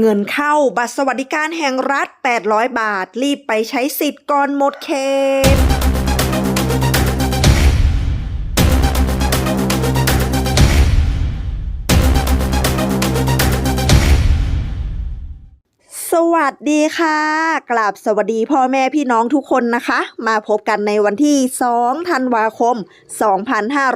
เงินเข้าบัตรสวัสดิการแห่งรัฐ 800 บาท รีบไปใช้สิทธิ์ก่อนหมดเขต วัสดีค่ะกราบสวัสดีพ่อแม่พี่น้องทุกคนนะคะ มาพบกันในวันที่ 2 ธันวาคม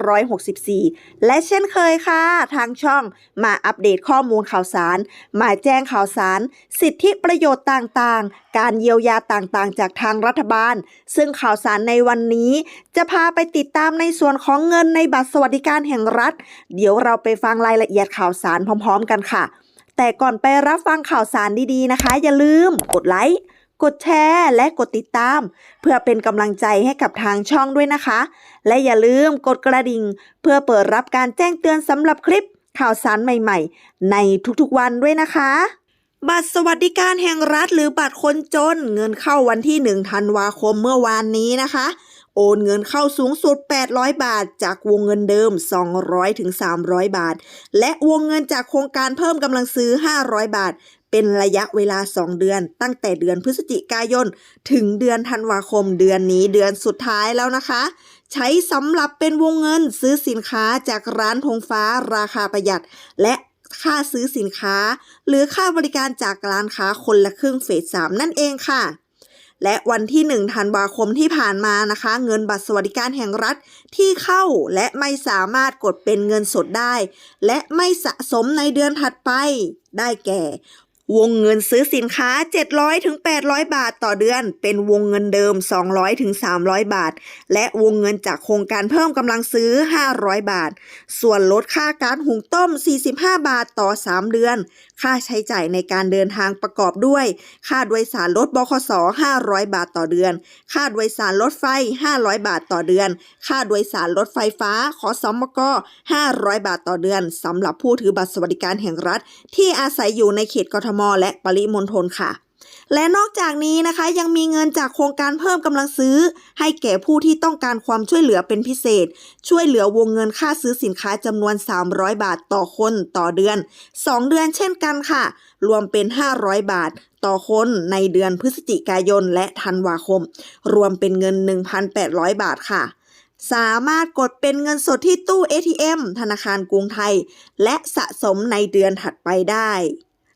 2564 และเช่นเคยค่ะ ทางช่องมาอัปเดตข้อมูลข่าวสาร มาแจ้งข่าวสาร สิทธิประโยชน์ต่างๆ การเยียวยาต่างๆ จากทางรัฐบาล ซึ่งข่าวสารในวันนี้ จะพาไปติดตามในส่วนของเงินในบัตรสวัสดิการแห่งรัฐ เดี๋ยวเราไปฟังรายละเอียดข่าวสารพร้อม ๆ กันค่ะ แต่ก่อนไปรับฟังข่าวสารดีๆนะคะ อย่าลืมกดไลค์กดแชร์และกดติดตาม เพื่อเป็นกำลังใจให้กับทางช่องด้วยนะคะ และอย่าลืมกดกระดิ่ง เพื่อเปิดรับการแจ้งเตือนสำหรับคลิปข่าวสารใหม่ๆ ในทุกๆวันด้วยนะคะ บัตรสวัสดิการแห่งรัฐหรือบัตรคนจน เงินเข้าวันที่ 1 ธันวาคมเมื่อวานนี้นะคะ โอนเงินเข้าสูงสุด 800 บาท จากวงเงินเดิม 200ถึง300 บาท และวงเงินจากโครงการเพิ่มกำลังซื้อ 500 บาท เป็นระยะเวลา 2 เดือน ตั้งแต่เดือนพฤศจิกายน ถึงเดือนธันวาคมเดือนนี้เดือนสุดท้ายแล้วนะคะ ใช้สำหรับเป็นวงเงินซื้อสินค้าจากร้านธงฟ้าราคาประหยัด และค่าซื้อสินค้า หรือค่าบริการจากร้านค้าคนละครึ่งเฟส3นั่นเองค่ะ และวันที่1ธันวาคมที่ผ่านมานะคะ เงินบัตรสวัสดิการแห่งรัฐที่เข้าและไม่สามารถกดเป็นเงินสดได้ และไม่สะสมในเดือนถัดไปได้แก่ วงเงินซื้อสินค้า 700ถึง800 บาทต่อเดือน เป็นวงเงินเดิม 200ถึง300 บาท และวงเงินจากโครงการเพิ่มกำลังซื้อ 500 บาท ส่วนลดค่าการหุงต้ม 45 บาทต่อ 3 เดือน ค่าใช้จ่ายในการเดินทางประกอบด้วย ค่าโดยสารรถบขส500 บาทต่อเดือน ค่าโดยสารรถไฟ 500 บาทต่อเดือน ค่าโดยสารรถไฟฟ้าขอสมก500 บาทต่อเดือนสำหรับผู้ถือบัตรสวัสดิการแห่งรัฐ ที่อาศัยอยู่ในเขตกทมมและปริมณฑลค่ะ และนอกจากนี้นะคะยังมีเงินจากโครงการเพิ่มกำลังซื้อ ให้แก่ผู้ที่ต้องการความช่วยเหลือเป็นพิเศษ ช่วยเหลือวงเงินค่าซื้อสินค้าจำนวน 300 บาทต่อคนต่อเดือน 2 เดือนเช่นกันค่ะ รวมเป็น 500 บาทต่อคนในเดือนพฤศจิกายนและธันวาคม รวมเป็นเงิน 1,800 บาทค่ะสามารถกดเป็นเงินสดที่ตู้ ATM ธนาคารกรุงไทย และสะสมในเดือนถัดไปได้